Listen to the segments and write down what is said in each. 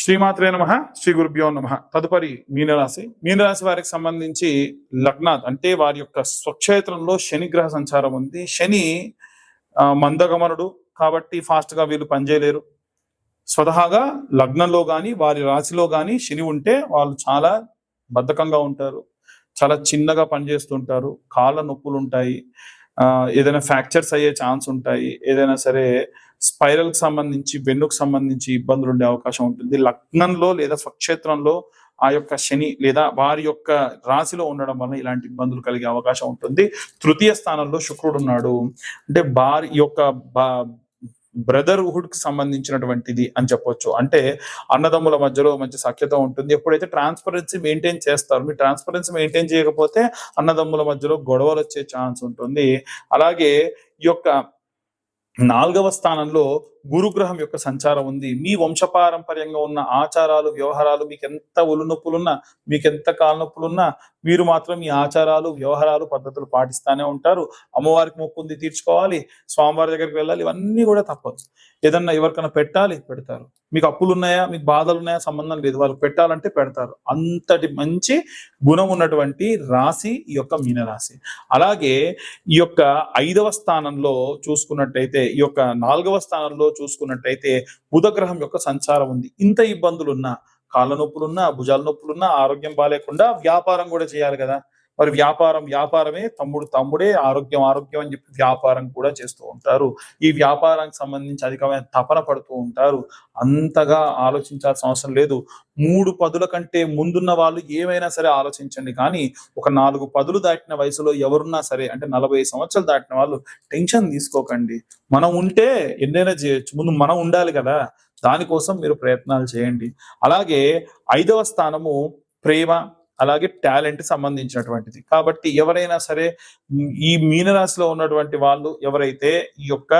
శ్రీమాత్రే నమ శ్రీ గురుభ్యో నమ. తదుపరి మీనరాశి. మీనరాశి వారికి సంబంధించి లగ్నాథ్ అంటే వారి యొక్క స్వక్షేత్రంలో శని గ్రహ సంచారం ఉంది. శని ఆ, మందగమనుడు కాబట్టి ఫాస్ట్గా వీళ్ళు పనిచేయలేరు. స్వతహాగా లగ్నంలో కానీ వారి రాశిలో కానీ శని ఉంటే వాళ్ళు చాలా బద్ధకంగా ఉంటారు. చాలా చిన్నగా పనిచేస్తుంటారు. కాళ్ళ నొప్పులు ఉంటాయి ఏదైనా ఫ్రాక్చర్స్ అయ్యే ఛాన్స్ ఉంటాయి ఏదైనా సరే స్పైరల్కి సంబంధించి వెన్నుకు సంబంధించి ఇబ్బందులు ఉండే అవకాశం ఉంటుంది. లగ్నంలో లేదా స్వక్షేత్రంలో ఆ యొక్క శని లేదా వారి యొక్క రాశిలో ఉండడం వల్ల ఇలాంటి ఇబ్బందులు కలిగే అవకాశం ఉంటుంది. తృతీయ స్థానంలో శుక్రుడు ఉన్నాడు. అంటే భార్య యొక్క బ్రదర్హుడ్కి సంబంధించినటువంటిది అని చెప్పొచ్చు. అంటే అన్నదమ్ముల మధ్యలో మంచి సఖ్యత ఉంటుంది. ఎప్పుడైతే ట్రాన్స్పరెన్సీ మెయింటైన్ చేస్తారు మీరు ట్రాన్స్పరెన్సీ మెయింటైన్ చేయకపోతే అన్నదమ్ముల మధ్యలో గొడవలు వచ్చే ఛాన్స్ ఉంటుంది. అలాగే ఈ యొక్క నాలుగవ స్థానంలో గురుగ్రహం యొక్క సంచారం ఉంది. మీ వంశపారంపర్యంగా ఉన్న ఆచారాలు వ్యవహారాలు మీకు ఎంత ఒళ్ళు నొప్పులున్నా మీకు ఎంత కాలనొప్పులున్నా మీరు మాత్రం ఈ ఆచారాలు వ్యవహారాలు పద్ధతులు పాటిస్తానే ఉంటారు. అమ్మవారికి మొక్కుంది తీర్చుకోవాలి. స్వామివారి దగ్గరికి వెళ్ళాలి. ఇవన్నీ కూడా తప్పదు. ఏదన్నా ఎవరికైనా పెట్టాలి పెడతారు. మీకు అప్పులు ఉన్నాయా మీకు బాధలు ఉన్నాయా సంబంధం లేదు. వాళ్ళకి పెట్టాలంటే పెడతారు. అంతటి మంచి గుణం ఉన్నటువంటి రాశి ఈ యొక్క మీనరాశి. అలాగే ఈ యొక్క ఐదవ స్థానంలో చూసుకున్నట్టయితే ఈ యొక్క నాలుగవ స్థానంలో చూసుకున్నట్టయితే బుధగ్రహం యొక్క సంచారం ఉంది. ఇంత ఇబ్బందులు ఉన్నా కాళ్ళ నొప్పులున్నా భుజాల నొప్పులున్నా ఆరోగ్యం బాగాలేకుండా వ్యాపారం కూడా చేయాలి కదా. మరి వ్యాపారం వ్యాపారమే తమ్ముడు తమ్ముడే ఆరోగ్యం ఆరోగ్యం అని చెప్పి వ్యాపారం కూడా చేస్తూ ఉంటారు. ఈ వ్యాపారానికి సంబంధించి అధికమైన తపన పడుతూ ఉంటారు. అంతగా ఆలోచించాల్సిన అవసరం లేదు. మూడు పదుల కంటే ముందున్న వాళ్ళు ఏమైనా సరే ఆలోచించండి. కానీ ఒక నాలుగు పదులు దాటిన వయసులో ఎవరున్నా సరే అంటే నలభై సంవత్సరాలు దాటిన వాళ్ళు టెన్షన్ తీసుకోకండి. మనం ఉంటే ఎన్నైనా చేయొచ్చు. ముందు మనం ఉండాలి కదా. దానికోసం మీరు ప్రయత్నాలు చేయండి. అలాగే ఐదవ స్థానము ప్రేమ అలాగే టాలెంట్ సంబంధించినటువంటిది. కాబట్టి ఎవరైనా సరే ఈ మీనరాశిలో ఉన్నటువంటి వాళ్ళు ఎవరైతే ఈ యొక్క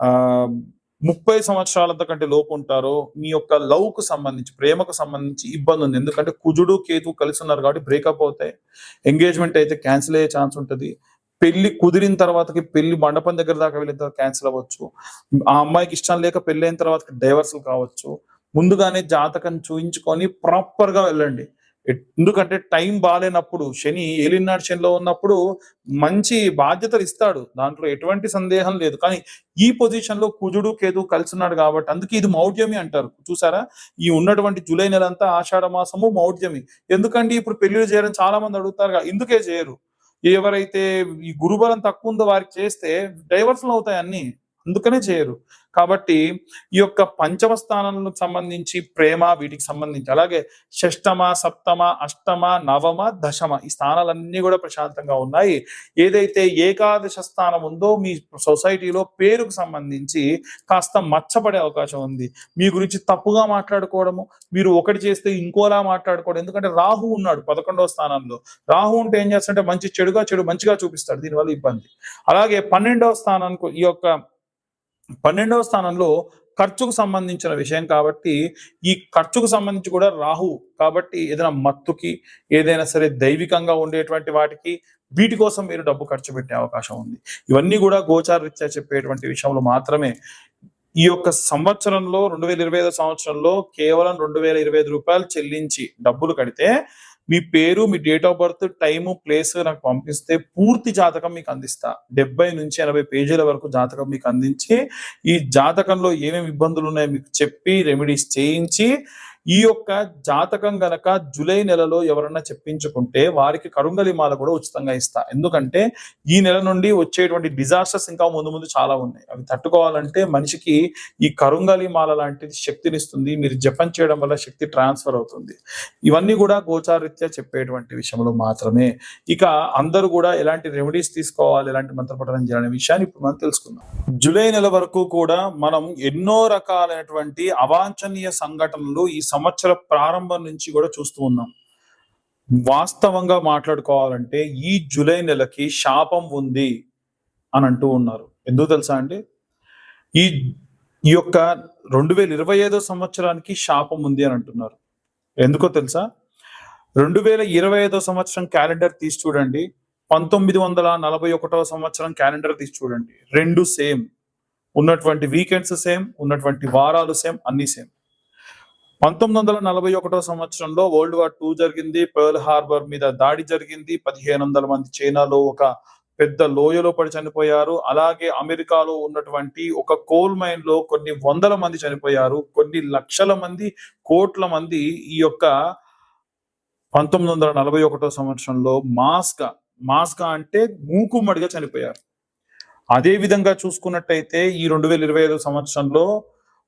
ఆ ముప్పై సంవత్సరాల కంటే లోపు ఉంటారో మీ యొక్క లవ్కు సంబంధించి ప్రేమకు సంబంధించి ఇబ్బంది ఉంది. ఎందుకంటే కుజుడు కేతు కలిసి ఉన్నారు కాబట్టి బ్రేకప్ అవుతాయి. ఎంగేజ్మెంట్ అయితే క్యాన్సిల్ అయ్యే ఛాన్స్ ఉంటుంది. పెళ్ళి కుదిరిన తర్వాతకి పెళ్ళి మండపం దగ్గర దాకా వెళ్ళిన తర్వాత క్యాన్సిల్ అవ్వచ్చు. ఆ అమ్మాయికి ఇష్టం లేక పెళ్ళి అయిన తర్వాత డైవర్సల్ కావచ్చు. ముందుగానే జాతకం చూయించుకొని ప్రాపర్గా వెళ్ళండి. ఎందుకంటే టైం బాగాలేనప్పుడు శని ఏలినాడు శనిలో ఉన్నప్పుడు మంచి బాధ్యతలు ఇస్తాడు. దాంట్లో ఎటువంటి సందేహం లేదు. కానీ ఈ పొజిషన్లో కుజుడు కేతు కలిసి ఉన్నాడు కాబట్టి అందుకే ఇది మౌఢ్యమి అంటారు. చూసారా? ఈ ఉన్నటువంటి జూలై నెల అంతా ఆషాఢ మాసము మౌఢ్యమి ఎందుకంటే ఇప్పుడు పెళ్ళిళ్ళు చేయడం చాలా మంది అడుగుతారు కదా, ఎందుకే చేయరు? ఎవరైతే ఈ గురుబలం తక్కువ ఉందో వారికి చేస్తే డైవర్సల్ అవుతాయి అన్ని. అందుకనే చేయరు. కాబట్టి ఈ యొక్క పంచమ స్థానాలకు సంబంధించి ప్రేమ వీటికి సంబంధించి అలాగే షష్టమ సప్తమ అష్టమ నవమ దశమ ఈ స్థానాలన్నీ కూడా ప్రశాంతంగా ఉన్నాయి. ఏదైతే ఏకాదశ స్థానం ఉందో మీ సొసైటీలో పేరుకు సంబంధించి కాస్త మచ్చపడే అవకాశం ఉంది. మీ గురించి తప్పుగా మాట్లాడుకోవడము మీరు ఒకటి చేస్తే ఇంకోలా మాట్లాడుకోవడం ఎందుకంటే రాహు ఉన్నాడు పదకొండవ స్థానంలో. రాహు ఉంటే ఏం చేస్తాడంటే మంచి చెడుగా చెడు మంచిగా చూపిస్తాడు దీనివల్ల ఇబ్బంది. అలాగే పన్నెండవ స్థానానికి ఈ యొక్క పన్నెండవ స్థానంలో ఖర్చుకు సంబంధించిన విషయం కాబట్టి ఈ ఖర్చుకు సంబంధించి కూడా రాహు కాబట్టి ఏదైనా మత్తుకి ఏదైనా సరే దైవికంగా ఉండేటువంటి వాటికి వీటి కోసం మీరు డబ్బు ఖర్చు పెట్టే అవకాశం ఉంది. ఇవన్నీ కూడా గోచార రీత్యా చెప్పేటువంటి విషయంలో మాత్రమే. ఈ యొక్క సంవత్సరంలో రెండు వేల ఇరవై ఐదు సంవత్సరంలో కేవలం రెండు వేల ఇరవై ఐదు రూపాయలు చెల్లించి డబ్బులు కడితే మీ పేరు మీ date of birth time place నాకు పంపిస్తే పూర్తి జాతకం మీకు అందిస్తా. డెబ్బై నుంచి ఎనభై పేజీల వరకు జాతకం మీకు అందించి ఈ జాతకంలో ఏమేమి ఇబ్బందులు ఉన్నాయో మీకు చెప్పి రెమెడీస్ చేయించి ఈ యొక్క జాతకం గనక జూలై నెలలో ఎవరన్నా చెప్పించుకుంటే వారికి కరుంగలి మాల కూడా ఉచితంగా ఇస్తా. ఎందుకంటే ఈ నెల నుండి వచ్చేటువంటి డిజాస్టర్స్ ఇంకా ముందు ముందు చాలా ఉన్నాయి. అవి తట్టుకోవాలంటే మనిషికి ఈ కరుంగలి మాల లాంటిది శక్తినిస్తుంది. మీరు జపం చేయడం వల్ల శక్తి ట్రాన్స్ఫర్ అవుతుంది. ఇవన్నీ కూడా గోచారీత్యా చెప్పేటువంటి విషయంలో మాత్రమే. ఇక అందరూ కూడా ఎలాంటి రెమెడీస్ తీసుకోవాలి ఎలాంటి మంత్రపఠనం చేయాలనే విషయాన్ని ఇప్పుడు మనం తెలుసుకుందాం. జూలై నెల వరకు కూడా మనం ఎన్నో రకాలైనటువంటి అవాంఛనీయ సంఘటనలు ఈ సంవత్సర ప్రారంభం నుంచి కూడా చూస్తూ ఉన్నాం. వాస్తవంగా మాట్లాడుకోవాలంటే ఈ జూలై నెలకి శాపం ఉంది అని అంటూ ఉన్నారు. ఎందుకు తెలుసా అండి? ఈ ఈ యొక్క రెండు వేల ఇరవై ఐదో సంవత్సరానికి శాపం ఉంది అని అంటున్నారు. ఎందుకో తెలుసా? రెండు వేల ఇరవై ఐదో సంవత్సరం క్యాలెండర్ తీసి చూడండి. పంతొమ్మిది వందల నలభై ఒకటో సంవత్సరం క్యాలెండర్ తీసి చూడండి. రెండు సేమ్. ఉన్నటువంటి వీకెండ్స్ సేమ్ ఉన్నటువంటి వారాలు సేమ్ అన్ని సేమ్. పంతొమ్మిది వందల నలభై ఒకటో సంవత్సరంలో వరల్డ్ వార్ టూ జరిగింది. పర్ల్ హార్బర్ మీద దాడి జరిగింది. పదిహేను వందల మంది చైనాలో ఒక పెద్ద లోయలో పడి చనిపోయారు. అలాగే అమెరికాలో ఉన్నటువంటి ఒక కోల్ మైన్లో కొన్ని వందల మంది చనిపోయారు. కొన్ని లక్షల మంది కోట్ల మంది ఈ యొక్క పంతొమ్మిది వందల నలభై ఒకటో సంవత్సరంలో మాస్గా మాస్గా అంటే మూకుమ్మడిగా చనిపోయారు. అదే విధంగా చూసుకున్నట్టయితే ఈ రెండు వేల ఇరవై ఐదు సంవత్సరంలో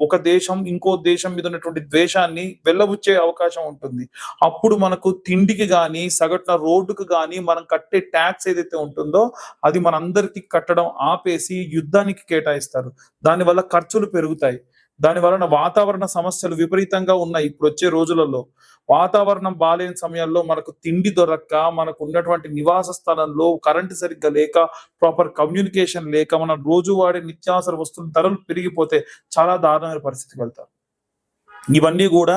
ఒక దేశం ఇంకో దేశం మీద ఉన్నటువంటి ద్వేషాన్ని వెళ్ళబుచ్చే అవకాశం ఉంటుంది. అప్పుడు మనకు తిండికి గాని సగటున రోడ్డుకు గాని మనం కట్టే ట్యాక్స్ ఏదైతే ఉంటుందో అది మనందరికీ కట్టడం ఆపేసి యుద్ధానికి కేటాయిస్తారు. దానివల్ల ఖర్చులు పెరుగుతాయి. దాని వలన వాతావరణ సమస్యలు విపరీతంగా ఉన్నాయి. ఇప్పుడు వచ్చే రోజులలో వాతావరణం బాలేని సమయంలో మనకు తిండి దొరక్క మనకు ఉన్నటువంటి నివాస స్థలంలో కరెంటు సరిగ్గా లేక ప్రాపర్ కమ్యూనికేషన్ లేక మన రోజువాడే నిత్యావసర వస్తువుల ధరలు పెరిగిపోతే చాలా దారుణమైన పరిస్థితికి వెళ్తారు ఇవన్నీ కూడా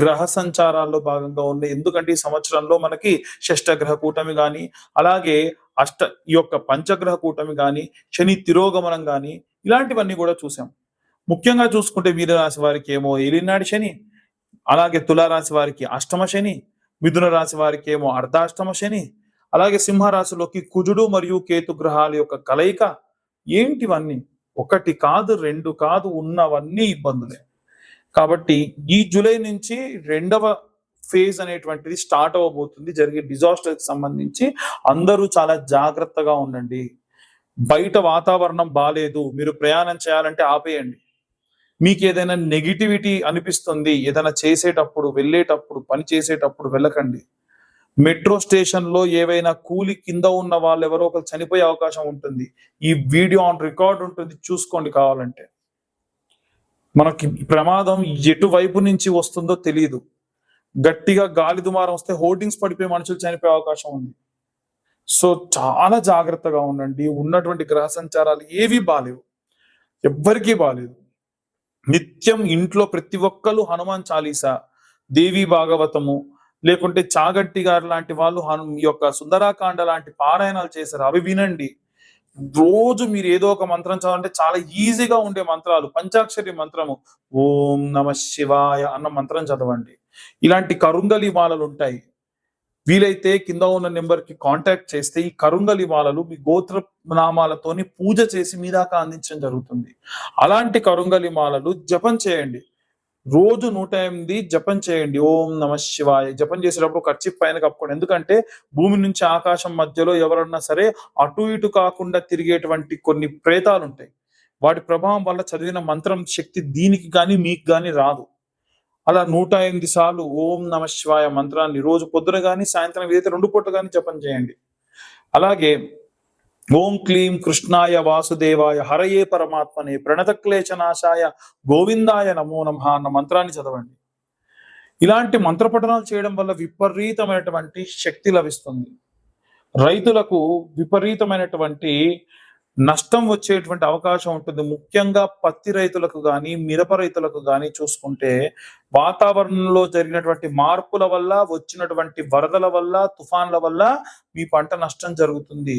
గ్రహ సంచారాల్లో భాగంగా ఉన్నాయి. ఎందుకంటే ఈ సంవత్సరంలో మనకి షష్టగ్రహ కూటమి కానీ అలాగే అష్ట ఈ యొక్క పంచగ్రహ కూటమి కానీ శని తిరోగమనం కానీ ఇలాంటివన్నీ కూడా చూసాం. ముఖ్యంగా చూసుకుంటే వీరరాశి వారికి ఏమో ఏలినాడి శని అలాగే తులారాశి వారికి అష్టమ శని మిథున రాశి వారికి ఏమో అర్ధాష్టమ శని అలాగే సింహరాశిలోకి కుజుడు మరియు కేతు గ్రహాల యొక్క కలయిక ఏంటివన్నీ? ఒకటి కాదు రెండు కాదు ఉన్నవన్నీ ఇబ్బందులే. కాబట్టి ఈ జూలై నుంచి రెండవ ఫేజ్ అనేటువంటిది స్టార్ట్ అవ్వబోతుంది జరిగే డిజాస్టర్కి సంబంధించి అందరూ చాలా జాగ్రత్తగా ఉండండి. బయట వాతావరణం బాగాలేదు మీరు ప్రయాణం చేయాలంటే ఆపేయండి. మీకు ఏదైనా నెగిటివిటీ అనిపిస్తుంది ఏదైనా చేసేటప్పుడు వెళ్ళేటప్పుడు పని చేసేటప్పుడు వెళ్ళకండి. మెట్రో స్టేషన్లో ఏవైనా కూలి కింద ఉన్న వాళ్ళు ఎవరో ఒకరు చనిపోయే అవకాశం ఉంటుంది. ఈ వీడియో ఆన్ రికార్డ్ ఉంటుంది చూసుకోండి కావాలంటే. మనకి ప్రమాదం ఎటువైపు నుంచి వస్తుందో తెలియదు గట్టిగా గాలి దుమారం వస్తే హోర్డింగ్స్ పడిపోయి మనుషులు చనిపోయే అవకాశం ఉంది. సో చాలా జాగ్రత్తగా ఉండండి. ఉన్నటువంటి గ్రహ సంచారాలు ఏవి బాలేవు. ఎవ్వరికీ బాలేదు. నిత్యం ఇంట్లో ప్రతి ఒక్కరు హనుమాన్ చాలీసా దేవి భాగవతము లేకుంటే చాగట్టి గారు లాంటి వాళ్ళు హను ఈ యొక్క సుందరాకాండ లాంటి పారాయణాలు చేశారు. అవి వినండి. రోజు మీరు ఏదో ఒక మంత్రం చదవాలంటే చాలా ఈజీగా ఉండే మంత్రాలు. పంచాక్షరి మంత్రము ఓం నమ శివాయ అన్న మంత్రం చదవండి. ఇలాంటి కరుంగలి మాలలు ఉంటాయి. వీలైతే కింద ఉన్న నెంబర్కి కాంటాక్ట్ చేస్తే ఈ కరుంగలి మాలలు మీ గోత్ర నామాలతోని పూజ చేసి మీ దాకా అందించడం జరుగుతుంది. అలాంటి కరుంగలి మాలలు జపం చేయండి. రోజు నూట ఎనిమిది జపం చేయండి. ఓం నమ శివాయ. జపం చేసేటప్పుడు ఖర్చు పైన కప్పుకోండి. ఎందుకంటే భూమి నుంచి ఆకాశం మధ్యలో ఎవరన్నా సరే అటు ఇటు కాకుండా తిరిగేటువంటి కొన్ని ప్రేతాలు ఉంటాయి వాటి ప్రభావం వల్ల చదివిన మంత్రం శక్తి దీనికి కానీ మీకు కానీ రాదు. అలా నూట ఎనిమిది సార్లు ఓం నమ శివాయ మంత్రాన్ని రోజు పొద్దున కానీ సాయంత్రం ఏదైతే రెండు పూట కానీ జపం చేయండి. అలాగే ఓం క్లీం కృష్ణాయ వాసుదేవాయ హరయే పరమాత్మనే ప్రణత క్లేశనాశాయ గోవిందాయ నమో నమ అన్న మంత్రాన్ని చదవండి. ఇలాంటి మంత్రపఠనాలు చేయడం వల్ల విపరీతమైనటువంటి శక్తి లభిస్తుంది. రైతులకు విపరీతమైనటువంటి నష్టం వచ్చేటువంటి అవకాశం ఉంటుంది. ముఖ్యంగా పత్తి రైతులకు కానీ మిరప రైతులకు కానీ చూసుకుంటే వాతావరణంలో జరిగినటువంటి మార్పుల వల్ల వచ్చినటువంటి వరదల వల్ల తుఫాన్ల వల్ల మీ పంట నష్టం జరుగుతుంది.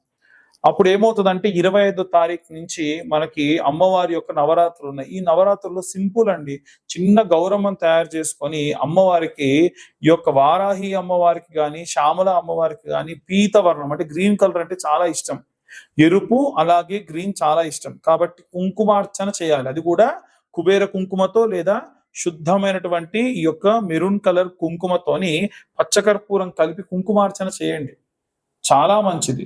అప్పుడు ఏమవుతుందంటే ఇరవై ఐదో తారీఖు నుంచి మనకి అమ్మవారి యొక్క నవరాత్రులు ఉన్నాయి. ఈ నవరాత్రుల్లో సింపుల్ అండి. చిన్న గౌరవం తయారు చేసుకొని అమ్మవారికి ఈ యొక్క వారాహి అమ్మవారికి కానీ శ్యామల అమ్మవారికి కానీ పీతవర్ణం అంటే గ్రీన్ కలర్ అంటే చాలా ఇష్టం. ఎరుపు అలాగే గ్రీన్ చాలా ఇష్టం. కాబట్టి కుంకుమార్చన చేయాలి. అది కూడా కుబేర కుంకుమతో లేదా శుద్ధమైనటువంటి ఈ యొక్క మెరూన్ కలర్ కుంకుమతోని పచ్చకర్పూరం కలిపి కుంకుమార్చన చేయండి. చాలా మంచిది.